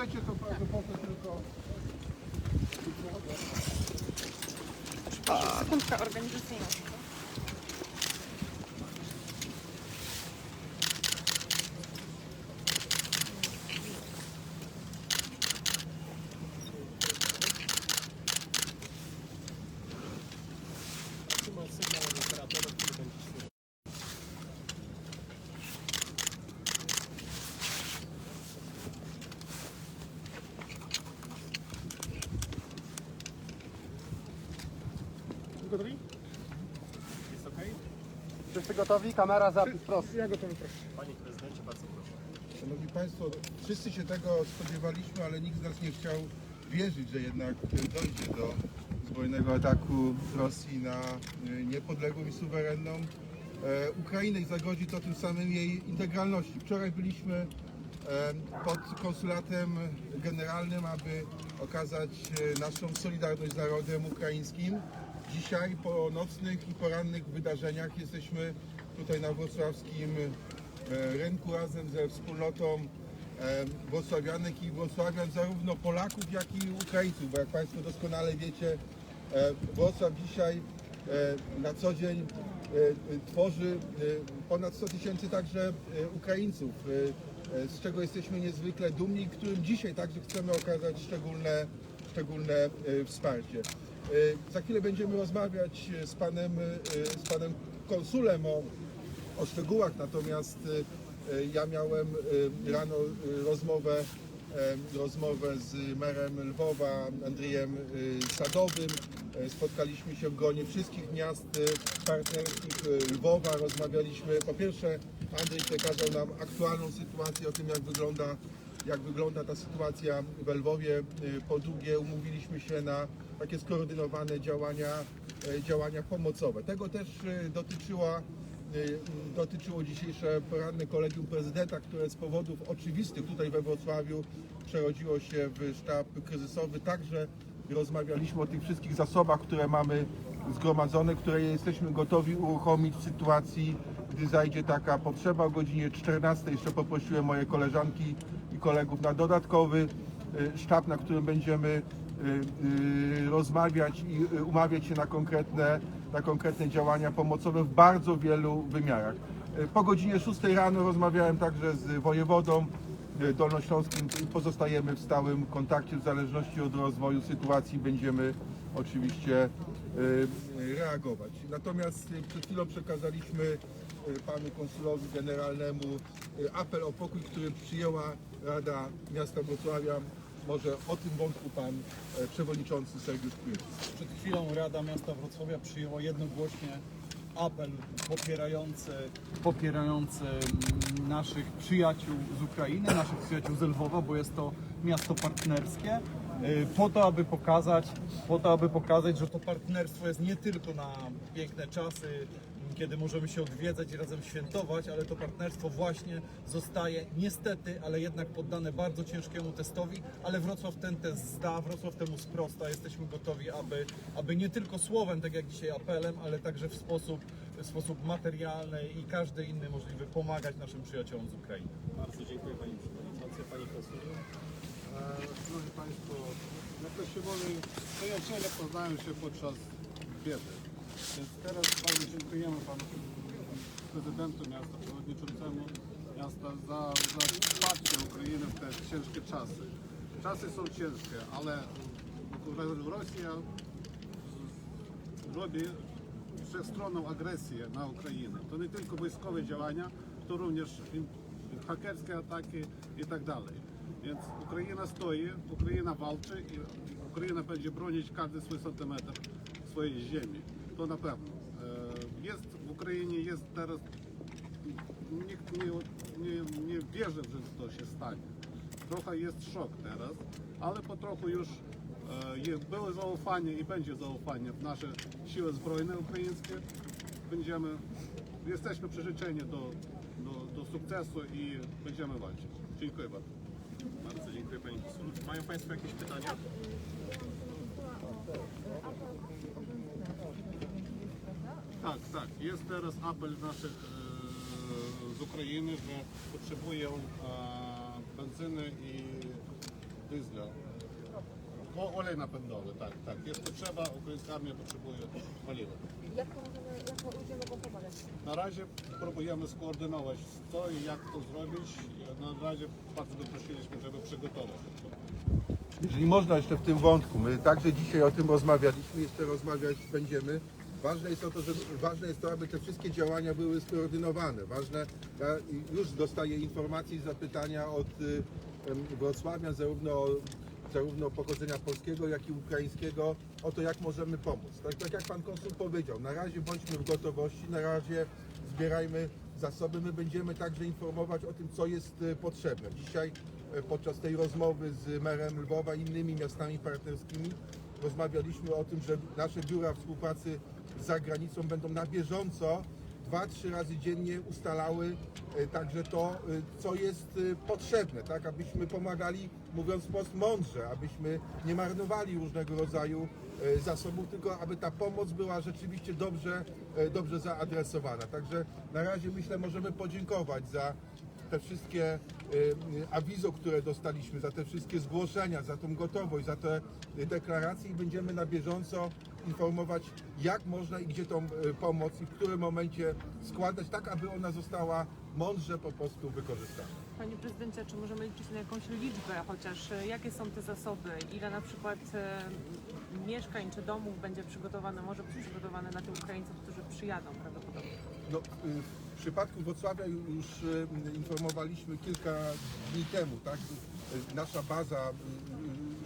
chcecie, to bardzo proszę tylko... Sekundka organizacyjna. Wszyscy gotowi? Kamera, zapis, proszę. Ja gotowy, proszę. Panie prezydencie, bardzo proszę. Szanowni Państwo, wszyscy się tego spodziewaliśmy, ale nikt z nas nie chciał wierzyć, że jednak dojdzie do zbrojnego ataku Rosji na y, niepodległą i suwerenną e, Ukrainę i zagodzi to tym samym jej integralności. Wczoraj byliśmy e, pod konsulatem generalnym, aby okazać e, naszą solidarność z narodem ukraińskim. Dzisiaj po nocnych i porannych wydarzeniach jesteśmy tutaj na wrocławskim e, rynku razem ze wspólnotą e, włosławianek i włosławian, zarówno Polaków, jak i Ukraińców, bo jak Państwo doskonale wiecie, e, Wrocław dzisiaj na co dzień tworzy ponad 100 tysięcy także Ukraińców, z czego jesteśmy niezwykle dumni, którym dzisiaj także chcemy okazać szczególne, szczególne wsparcie. E, Za chwilę będziemy rozmawiać z panem, e, z panem konsulem o, o szczegółach, natomiast e, ja miałem e, rano e, rozmowę, e, rozmowę z merem Lwowa, Andrzejem e, Sadowym. E, Spotkaliśmy się w gronie wszystkich miast e, partnerskich e, Lwowa. Rozmawialiśmy, po pierwsze Andrzej przekazał nam aktualną sytuację o tym, jak wygląda jak wygląda ta sytuacja w Lwowie. Y, Po drugie, umówiliśmy się na takie skoordynowane działania, y, działania pomocowe. Tego też y, dotyczyła, dotyczyło dzisiejsze poranne kolegium prezydenta, które z powodów oczywistych tutaj we Wrocławiu przerodziło się w sztab kryzysowy. Także rozmawialiśmy o tych wszystkich zasobach, które mamy zgromadzone, które jesteśmy gotowi uruchomić w sytuacji, gdy zajdzie taka potrzeba. O godzinie 14 jeszcze poprosiłem moje koleżanki kolegów na dodatkowy y, sztab, na którym będziemy y, y, rozmawiać i umawiać się na konkretne, na konkretne działania pomocowe w bardzo wielu wymiarach. Po godzinie 6 rano rozmawiałem także z wojewodą dolnośląskim. Pozostajemy w stałym kontakcie w zależności od rozwoju sytuacji. Będziemy oczywiście reagować. Natomiast przed chwilą przekazaliśmy panu konsulowi generalnemu y, apel o pokój, który przyjęła Rada Miasta Wrocławia. Może o tym wątku pan e, przewodniczący Sergiusz Kwiecic. Przed chwilą Rada Miasta Wrocławia przyjęła jednogłośnie apel popierający, popierający mm, naszych przyjaciół z Ukrainy, naszych przyjaciół z Lwowa, bo jest to miasto partnerskie, y, po to, aby pokazać, po to, aby pokazać, że to partnerstwo jest nie tylko na piękne czasy, kiedy możemy się odwiedzać i razem świętować, ale to partnerstwo właśnie zostaje niestety, ale jednak poddane bardzo ciężkiemu testowi, ale Wrocław ten test zda, Wrocław temu sprosta. Jesteśmy gotowi, aby, aby nie tylko słowem, tak jak dzisiaj apelem, ale także w sposób, w sposób materialny i każdy inny możliwy pomagać naszym przyjaciołom z Ukrainy. Bardzo dziękuję Panie Przewodniczący, Panie Konsulu. E, Szanowni Państwo, jak to się mówi, przyjaciele poznają się podczas biedy. Więc teraz bardzo dziękujemy Panu Prezydentu Miasta, Przewodniczącemu Miasta za, za wsparcie Ukrainy w te ciężkie czasy. Czasy są ciężkie, ale Rosja robi wszechstronną agresję na Ukrainę. To nie tylko wojskowe działania, to również hakerskie ataki i tak dalej. Więc Ukraina stoi, Ukraina walczy i Ukraina będzie bronić każdy swój centymetr swojej ziemi. To na pewno. E, Jest w Ukrainie, jest teraz, nikt nie, nie, nie wierzy, że to się stanie. Trochę jest szok teraz, ale po trochu już e, jest, było zaufanie i będzie zaufanie w nasze siły zbrojne ukraińskie. Będziemy, jesteśmy przyzwyczajeni do, do, do sukcesu i będziemy walczyć. Dziękuję bardzo. Bardzo dziękuję. Czy mają Państwo jakieś pytania? Tak, tak. Jest teraz apel naszych e, z Ukrainy, że potrzebują e, benzyny i diesla. O, olej napędowy, tak, tak. Jest potrzeba, ukraińska armia potrzebuje paliwa. Jak, pomożemy, jak ludzie mogą pomagać? Na razie próbujemy skoordynować co i jak to zrobić. Na razie bardzo by prosiliśmy, żeby przygotować. Jeżeli można jeszcze w tym wątku, my także dzisiaj o tym rozmawialiśmy, jeszcze rozmawiać będziemy. Ważne jest to, że, ważne jest to, aby te wszystkie działania były skoordynowane. Ważne, ja już dostaję informacje i zapytania od y, Wrocławia, zarówno, zarówno pochodzenia polskiego, jak i ukraińskiego, o to, jak możemy pomóc. Tak, tak jak Pan Konsul powiedział, na razie bądźmy w gotowości, na razie zbierajmy zasoby. My będziemy także informować o tym, co jest y, potrzebne. Dzisiaj e, podczas tej rozmowy z merem Lwowa i innymi miastami partnerskimi rozmawialiśmy o tym, że nasze biura współpracy z zagranicą będą na bieżąco dwa, trzy razy dziennie ustalały e, także to, e, co jest e, potrzebne, tak, abyśmy pomagali, mówiąc wprost, mądrze, abyśmy nie marnowali różnego rodzaju zasobów, tylko aby ta pomoc była rzeczywiście dobrze, dobrze zaadresowana. Także na razie myślę, możemy podziękować za te wszystkie awizo, które dostaliśmy, za te wszystkie zgłoszenia, za tą gotowość, za te deklaracje i będziemy na bieżąco informować, jak można i gdzie tą y, pomoc i w którym momencie składać, tak aby ona została mądrze po prostu wykorzystana. Panie prezydencie, czy możemy liczyć na jakąś liczbę, chociaż e, jakie są te zasoby, ile na przykład e, mieszkań czy domów będzie przygotowane, może być przygotowane na tych Ukraińców, którzy przyjadą prawdopodobnie? No, y, w przypadku Wrocławia ju- już y, informowaliśmy kilka dni temu, tak? Y, Nasza baza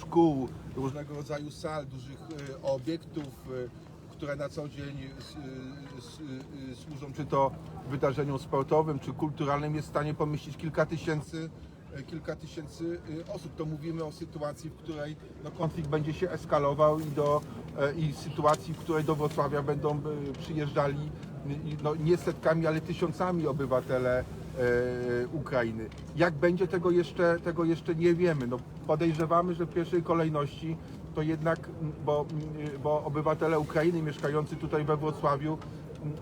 szkół, różnego rodzaju sal, dużych y, obiektów, y, które na co dzień y, służą czy to wydarzeniom sportowym, czy kulturalnym, jest w stanie pomieścić kilka tysięcy kilka tysięcy osób. To mówimy o sytuacji, w której no, konflikt będzie się eskalował i, do, e, i sytuacji, w której do Wrocławia będą przyjeżdżali no, nie setkami, ale tysiącami obywatele e, Ukrainy. Jak będzie tego jeszcze, tego jeszcze nie wiemy. No, podejrzewamy, że w pierwszej kolejności to jednak, bo, m, bo obywatele Ukrainy mieszkający tutaj we Wrocławiu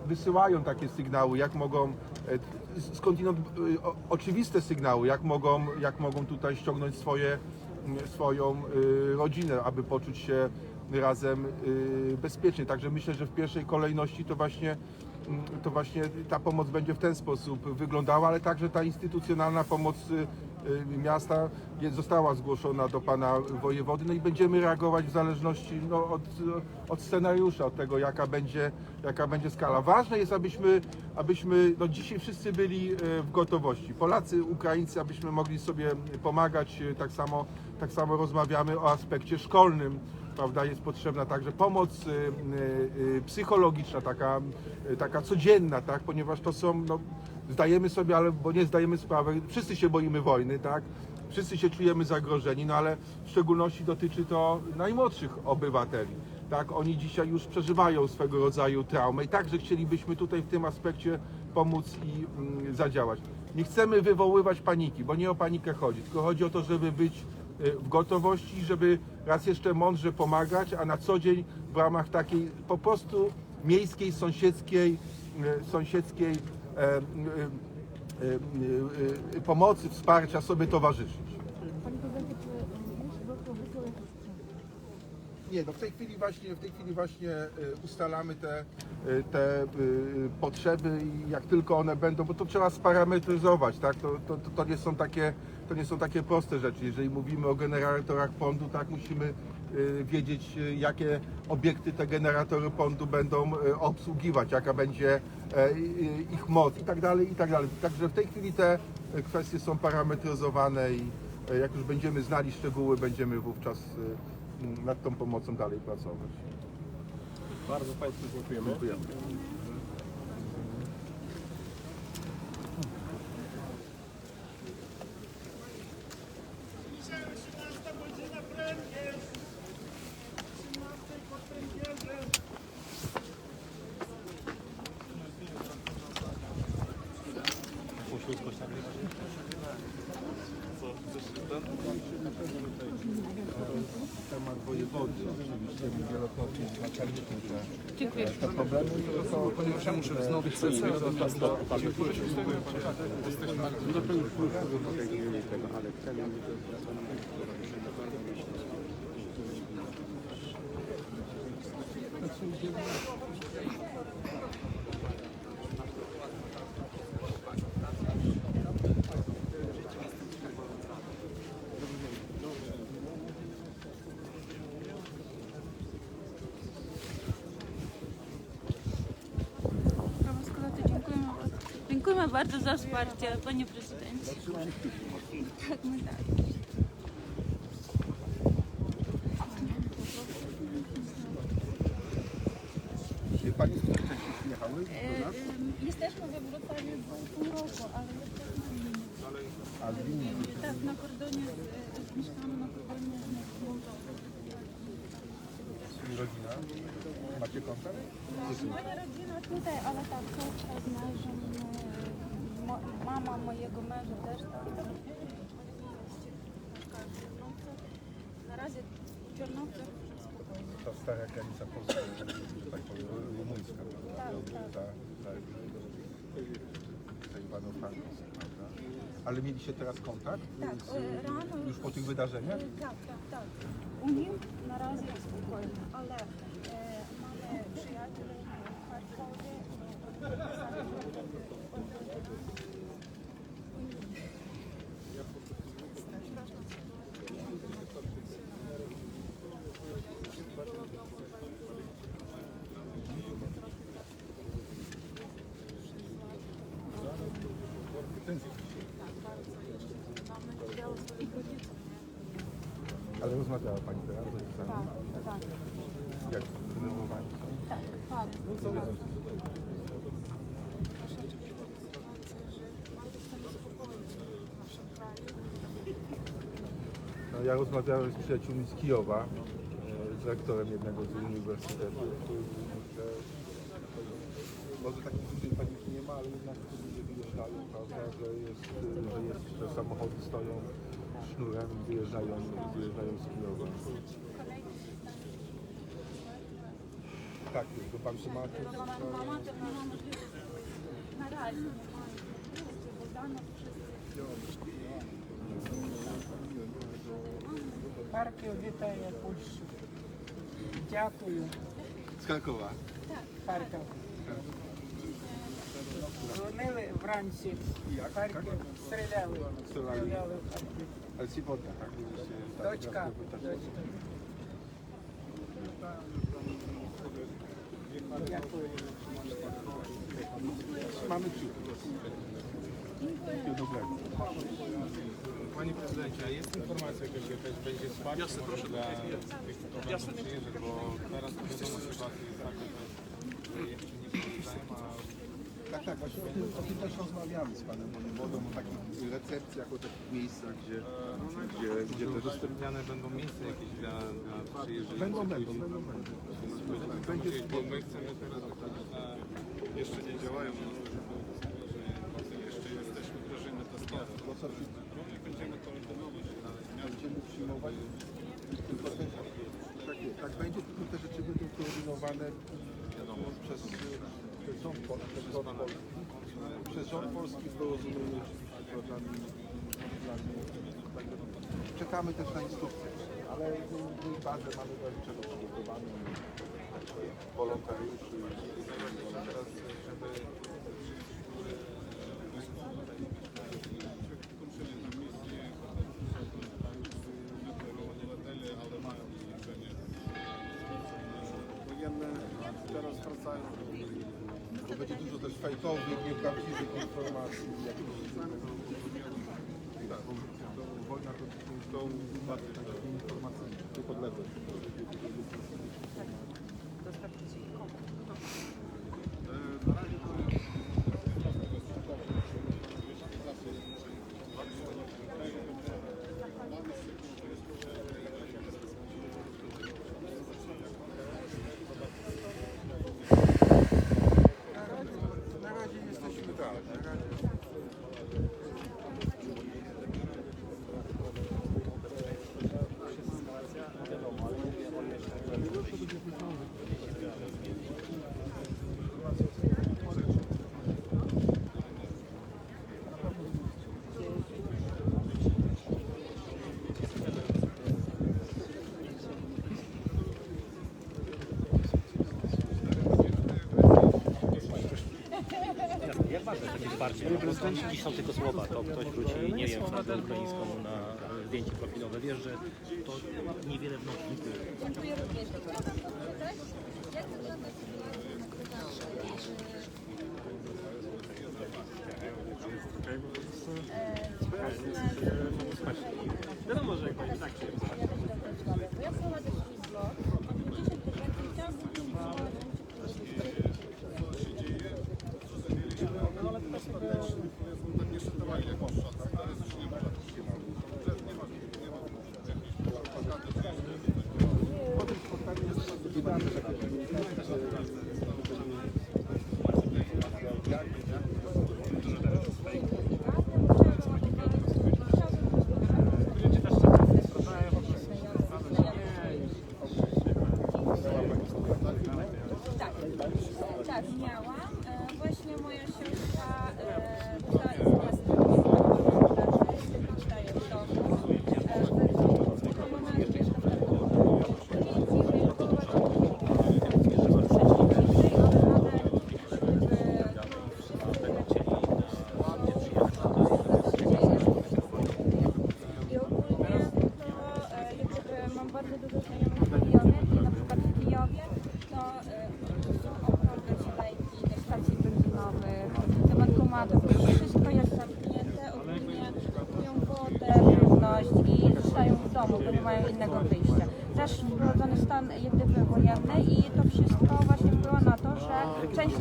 wysyłają takie sygnały, jak mogą, e, skądinąd e, oczywiste sygnały, jak mogą, jak mogą tutaj ściągnąć swoje, swoją e, rodzinę, aby poczuć się razem e, bezpiecznie. Także myślę, że w pierwszej kolejności to właśnie to właśnie ta pomoc będzie w ten sposób wyglądała, ale także ta instytucjonalna pomoc y, miasta jest- została zgłoszona do pana wojewody, no i będziemy reagować w zależności no, od, od scenariusza, od tego jaka będzie, jaka będzie skala. Ważne jest, abyśmy, abyśmy no dzisiaj wszyscy byli y, w gotowości. Polacy, Ukraińcy, abyśmy mogli sobie pomagać, y, tak samo, tak samo rozmawiamy o aspekcie szkolnym prawda, jest potrzebna także pomoc y, y, y, psychologiczna, taka, y, taka codzienna, tak, ponieważ to są, no, zdajemy sobie, ale bo nie zdajemy sprawy, wszyscy się boimy wojny, tak, wszyscy się czujemy zagrożeni, no ale w szczególności dotyczy to najmłodszych obywateli. Tak, oni dzisiaj już przeżywają swego rodzaju traumę i także chcielibyśmy tutaj w tym aspekcie pomóc i mm, zadziałać. Nie chcemy wywoływać paniki, bo nie o panikę chodzi, tylko chodzi o to, żeby być y, w gotowości, żeby raz jeszcze mądrze pomagać, a na co dzień w ramach takiej po prostu miejskiej, sąsiedzkiej, y, sąsiedzkiej pomocy, wsparcia sobie towarzyszyć. Nie, no w tej chwili właśnie, w tej chwili właśnie y, ustalamy te, y, te y, potrzeby i jak tylko one będą, bo to trzeba sparametryzować, tak? To, to, to, nie są takie, to nie są takie proste rzeczy. Jeżeli mówimy o generatorach prądu, tak musimy y, wiedzieć, y, jakie obiekty te generatory prądu będą y, obsługiwać, jaka będzie e, y, ich moc i tak dalej, i tak dalej. Także w tej chwili te y, kwestie są parametryzowane i y, jak już będziemy znali szczegóły, będziemy wówczas y, nad tą pomocą dalej pracować. Bardzo Państwu dziękujemy. Dziękujemy. Temat wojewody oczywiście wielokrotnie zgłaszaliśmy te, Dziękuję. te problemy i to, ponieważ ja muszę wznowić sesję, to dziękujemy bardzo za wsparcie, panie prezydencie. Tak, my tak. Pani z przyjechały? E, Jesteśmy we Wrocławiu pół roku, ale jesteśmy w Wilnie. A z Wilna. Tak, na kordonie, z, e, mieszkamy na kordonie z Mołdową. Czyli rodzina? Macie kontakt? Moja rodzina tutaj, ale tak, córka z mężem, e, mo, mama mojego męża też tam. Na razie w Czernowcach spokojnie. Ta stara granica polska, że tak powiem, rumuńska, prawda? Tak, tak. Ta, ta, ta prawda? Ale mieliście teraz kontakt? Tak, z, e, rano już po tych wydarzeniach? Tak, tak, tak. U nim na razie spokojnie, ale e, mamy przyjaciół w Charkowie. Ale rozmawiała Pani teraz z rodzicami? Tak, tak, Jak zdenerwowani tak, tak. Wiedzą? No, ja rozmawiałem z przyjaciółmi z Kijowa, e, z rektorem jednego z uniwersytetów, że może takiej dużej paniki nie ma, ale jednak ludzie wyjeżdżają, prawda, że jest, że jest, że samochody stoją sznurem i wyjeżdżają, wyjeżdżają z Kijowa. Tak, jest do bankomatu. Mama to nie ma możliwości. Na razie nie ma. Wiecie, bo dane wszystkie. Харків вітає Польщу. Дякую, Z Krakowa. Харків. Дзвонили вранці. Харків стріляли. Стріляли. Стріляли в Харків. Ale Cibota, tak? tak Doćka. Mamy ciut. Panie prezydencie, a jest informacja jakaś, będzie wsparcie Jasne, proszę, dla tych, kto Jasne. przyjeżdża, bo teraz to tak, tak, właśnie o tym, o tym też rozmawiamy z panem wojewodą, o takich recepcjach, o takich miejscach, gdzie, gdzie, gdzie gdzie też... udostępniane będą miejsca jakieś dla, dla przyjeżdżających Będą, będą, ludzi. będą, będą. Będzie, bo my chcemy teraz na, jeszcze nie działają, no, że jeszcze jesteśmy wdrożeni testowe. I będziemy koordynować Będziemy przyjmować, tylko też, tak, tak będzie, tylko te rzeczy będą koordynowane przez, przez rząd polski, przez rząd polski, przez rząd polski w porozumieniu z programami, Czekamy też na instrukcje, ale my bazę mamy do niczego przygotowaną, wolontariuszy, teraz, żeby fejkowych, nieprawdziwych informacji, tak, to wojna to bardziej takie informacyjne, niepodległość. Dostarczycie ich komu? E, Na razie to Na razie jesteśmy tak, na razie. Jak ważne takie wsparcie? No, bo to dziś są tylko słowa, to ktoś wróci, nie wiem, flaggę ukraińską na zdjęcie profilowe. Wiesz, że to niewiele wnosi. Dziękuję również. Chciałabym dopytać, jak wygląda sytuacja wiadomo, że jak będzie tak, Bo ja prowadzę swój blog, 50 tysięcy, chciałabym tak nie szykowali jak poszło. Teraz już nie ma. Teraz nie ma. Nie ma. Jakichś plakatów. Tak, tak, miałam. E, właśnie moja siostra e, była z miasta zostaje w domu. E, w- ona mieszka w Tarnowie. Więc jeżeli była I ogólnie to e, jak gdyby mam bardzo dużo znajomych w Kijowie i na przykład w Kijowie to e, są ogromne kolejki, też innego wyjścia. Też wprowadzony stan jak gdyby wojenny i to wszystko właśnie wpływa na to, że część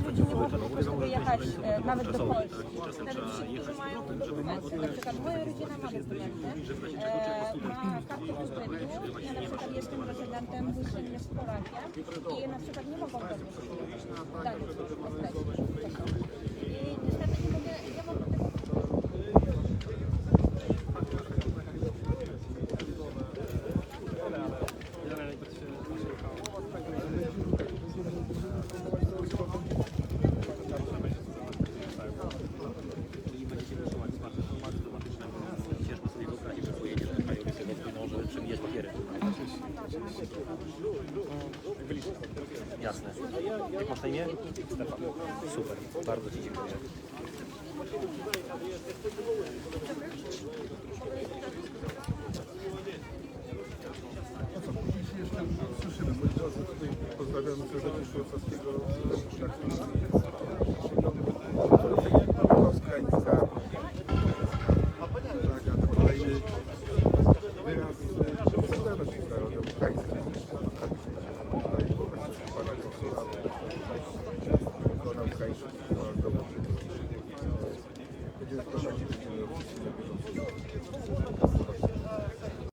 wyjechać e, nawet do Polski. Nawet ci, którzy mają dokumenty. Na przykład moja rodzina ma dokumenty, e, ma kartę studentu, ja na przykład jestem rezydentem, syn jest Polakiem i na przykład nie mogą we mnie dalej określić. I niestety nie mogę, nie mogę tego i będziecie wysyłać smart informacji automatycznego. Ciężko sobie wyobrazić, że pojedzie do kraju europejskiego, że przemijać papiery. Jasne. Jak masz na imię? Stefan. Super. Bardzo Ci dziękuję. Słyszymy, moi drodzy, tutaj pozdrawiamy serdecznie